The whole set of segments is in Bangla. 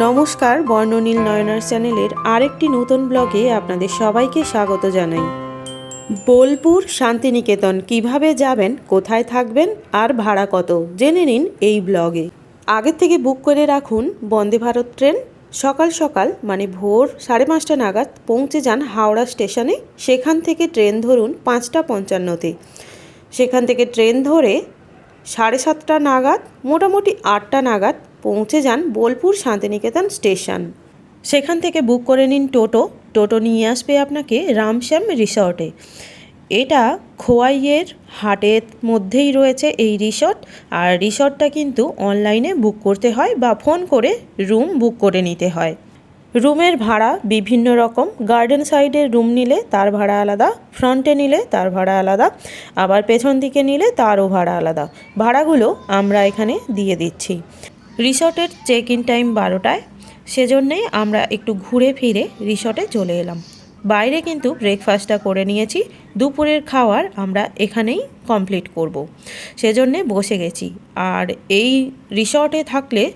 নমস্কার, বর্ণনীল নয়নার চ্যানেলের আরেকটি নতুন ব্লগে আপনাদের সবাইকে স্বাগত জানাই। বোলপুর শান্তিনিকেতন, কীভাবে যাবেন, কোথায় থাকবেন, আর ভাড়া কত? জেনে নিন এই ব্লগে। আগের থেকে বুক করে রাখুন, বন্দে ভারত ট্রেন। সকাল সকাল মানে ভোর সাড়ে পাঁচটা নাগাদ পৌঁছে যান হাওড়া স্টেশনে। সেখান থেকে ট্রেন ধরুন পাঁচটা পঞ্চান্নতে। সেখান থেকে ট্রেন ধরে সাড়ে সাতটা নাগাদ, মোটামুটি আটটা নাগাদ পৌঁছে যান বোলপুর শান্তিনিকেতন স্টেশন। সেখান থেকে বুক করে নিন টোটো। টোটো নিয়ে আসবে আপনাকে রামশ্যাম রিসর্টে। এটা খোয়াইয়ের হাটের মধ্যেই রয়েছে এই রিসর্ট। আর রিসর্টটা কিন্তু অনলাইনে বুক করতে হয় বা ফোন করে রুম বুক করে নিতে হয়। রুমের ভাড়া বিভিন্ন রকম। গার্ডেন সাইডের রুম নিলে তার ভাড়া আলাদা, ফ্রন্টে নিলে তার ভাড়া আলাদা, আবার পেছন দিকে নিলে তারও ভাড়া আলাদা। ভাড়াগুলো আমরা এখানে দিয়ে দিচ্ছি। রিসর্টের চেক ইন টাইম বারোটায়। সেজন্যেই আমরা একটু ঘুরে ফিরে রিসর্টে চলে এলাম। বাইরে কিন্তু ব্রেকফাস্টটা করে নিয়েছি। দুপুরের খাওয়ার আমরা এখানেই কমপ্লিট করব। সেজন্যে বসে গেছি। আর এই রিসর্টে থাকলে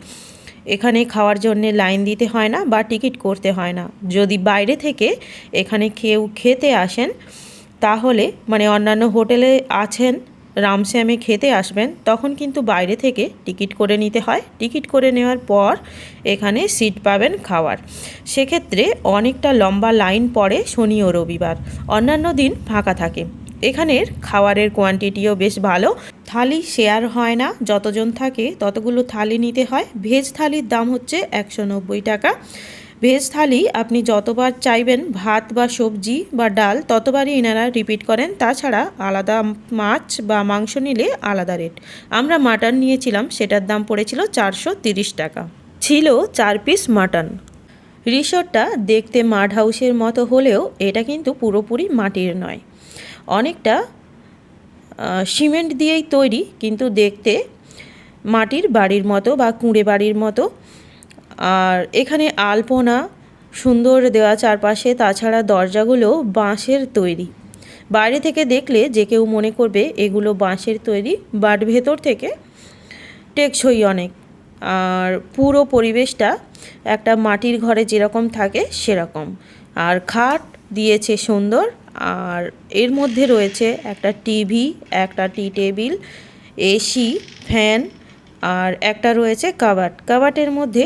এখানে খাওয়ার জন্যে লাইন দিতে হয় না বা টিকিট করতে হয় না। যদি বাইরে থেকে এখানে কেউ খেতে আসেন, তাহলে মানে অন্যান্য হোটেলে আছেন রামশ্যামে খেতে আসবেন, তখন কিন্তু বাইরে থেকে টিকিট করে নিতে হয়। টিকিট করে নেওয়ার পর এখানে সিট পাবেন খাওয়ার। সেক্ষেত্রে অনেকটা লম্বা লাইন পড়ে শনি ও রবিবার। অন্যান্য দিন ফাঁকা থাকে। এখানের খাওয়ারের কোয়ান্টিটিও বেশ ভালো। থালি শেয়ার হয় না, যতজন থাকে ততগুলো থালি নিতে হয়। ভেজ থালির দাম হচ্ছে একশো নব্বই টাকা। ভেজ থালি আপনি যতবার চাইবেন ভাত বা সবজি বা ডাল ততবারই এনারা রিপিট করেন। তাছাড়া আলাদা মাছ বা মাংস নিলে আলাদা রেট আমরা মাটন নিয়েছিলাম, সেটার দাম পড়েছিল চারশো টাকা। ছিল চার পিস মাটন রিসর্টটা দেখতে মাড হাউসের মতো হলেও এটা কিন্তু পুরোপুরি মাটির নয়। অনেকটা সিমেন্ট দিয়েই তৈরি, কিন্তু দেখতে মাটির বাড়ির মতো বা কুঁড়ে বাড়ির মতো। আর এখানে আলপনা, সুন্দর দেওয়া চারপাশে, তাছাড়া দরজাগুলো বাঁশের তৈরি। বাইরে থেকে দেখলে যে কেউ মনে করবে এগুলো বাঁশের তৈরি, বাট ভেতর থেকে টেকসই অনেক। আর পুরো পরিবেশটা একটা মাটির ঘরে যেরকম থাকে সেরকম। আর খাট দিয়েছে সুন্দর, আর এর মধ্যে রয়েছে একটা টিভি, একটা টি টেবিল এসি ফ্যান, আর একটা রয়েছে কাবাট। কাবাটের মধ্যে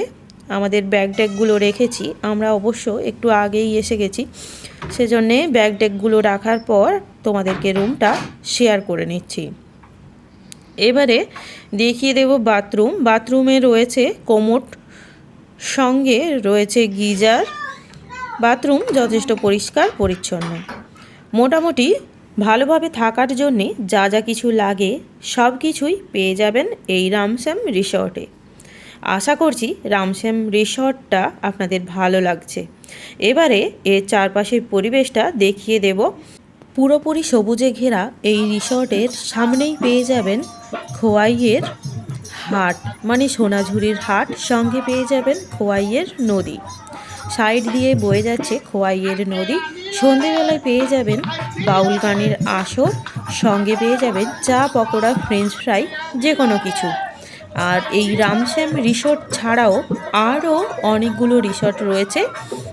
আমাদের ব্যাগ ট্যাগগুলো রেখেছি। আমরা অবশ্য একটু আগেই এসে গেছি। সেজন্যে ব্যাগ ট্যাগগুলো রাখার পর তোমাদেরকে রুমটা শেয়ার করে নিচ্ছি। এবারে দেখিয়ে দেব বাথরুম বাথরুমে রয়েছে কোমোট, সঙ্গে রয়েছে গিজার। বাথরুম যথেষ্ট পরিষ্কার, পরিচ্ছন্ন। মোটামুটি ভালোভাবে থাকার জন্যে যা যা কিছু লাগে সব কিছুই পেয়ে যাবেন এই রামস্যাম রিসর্টে আশা করছি রামশ্যাম রিসর্টটা আপনাদের ভালো লাগছে। এবারে এর চারপাশের পরিবেশটা দেখিয়ে দেব। পুরোপুরি সবুজে ঘেরা এই রিসর্টের সামনেই পেয়ে যাবেন খোয়াইয়ের হাট মানে সোনাঝুরির হাট, সঙ্গে পেয়ে যাবেন খোয়াইয়ের নদী। সাইড দিয়ে বয়ে যাচ্ছে খোয়াইয়ের নদী। সন্ধেবেলায় পেয়ে যাবেন বাউল গানের আসর। সঙ্গে পেয়ে যাবেন চা, পকোড়া, ফ্রেঞ্চ ফ্রাই যে কোনো কিছু। আর এই রামশ্যাম রিসোর্ট ছাড়াও আরও অনেকগুলো রিসর্ট রয়েছে।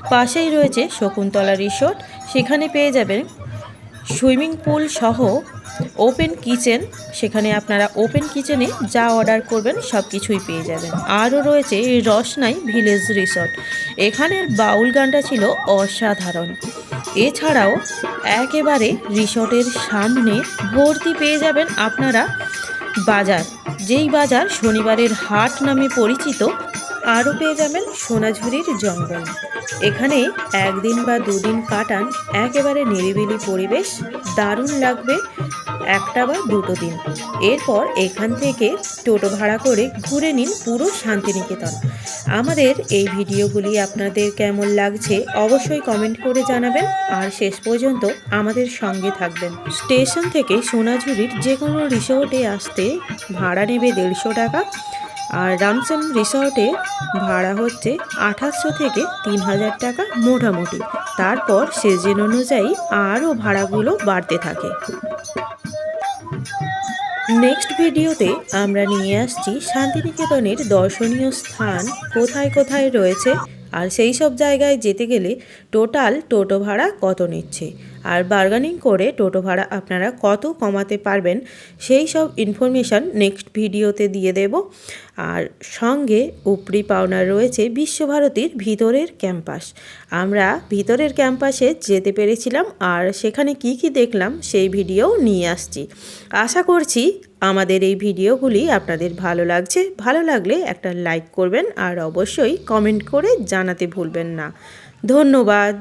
পাশেই রয়েছে শকুন্তলা রিসোর্ট। সেখানে পেয়ে যাবেন সুইমিং পুল সহ ওপেন কিচেন। সেখানে আপনারা ওপেন কিচেনে যা অর্ডার করবেন সব কিছুই পেয়ে যাবেন। আরও রয়েছে রসনাই ভিলেজ রিসর্ট। এখানের বাউল গানটা ছিল অসাধারণ। এছাড়াও একেবারে রিসর্টের সামনে ভর্তি পেয়ে যাবেন আপনারা বাজার। যেই বাজার শনিবারের হাট নামে পরিচিত আরও পেয়ে যাবেন সোনাঝুরির জঙ্গল। এখানে একদিন বা দুদিন কাটান একেবারে নিরিবিলি পরিবেশ, দারুণ লাগবে একটা বা দুটো দিন। এরপর এখান থেকে টোটো ভাড়া করে ঘুরে নিন পুরো শান্তিনিকেতন। আমাদের এই ভিডিওগুলি আপনাদের কেমন লাগছে অবশ্যই কমেন্ট করে জানাবেন। আর শেষ পর্যন্ত আমাদের সঙ্গে থাকবেন। স্টেশন থেকে সোনাঝুরির যে কোনো রিসোর্টে আসতে ভাড়া নেবে দেড়শো টাকা। আর রামসন রিসর্টে ভাড়া হচ্ছে আঠাশশো থেকে তিন হাজার টাকা মোটামুটি। তারপর সেজন অনুযায়ী আরও ভাড়াগুলো বাড়তে থাকে। নেক্সট ভিডিওতে আমরা নিয়ে আসছি শান্তিনিকেতনের দর্শনীয় স্থান। কোথায় কোথায় রয়েছে আর সেই সব জায়গায় যেতে গেলে টোটাল টোটো ভাড়া কত নিচ্ছে? আর বার্গানিং করে টোটো ভাড়া আপনারা কত কমাতে পারবেন? সেই সব ইনফরমেশান নেক্সট ভিডিওতে দিয়ে দেব। আর সঙ্গে উপরি পাওনা রয়েছে বিশ্বভারতীর ভিতরের ক্যাম্পাস। আমরা ভিতরের ক্যাম্পাসে যেতে পেরেছিলাম আর সেখানে কি কি দেখলাম সেই ভিডিও নিয়ে আসছি। আশা করছি আমাদের এই ভিডিওগুলি আপনাদের ভালো লাগছে, ভালো লাগলে একটা লাইক করবেন আর অবশ্যই কমেন্ট করে জানাতে ভুলবেন না। ধন্যবাদ।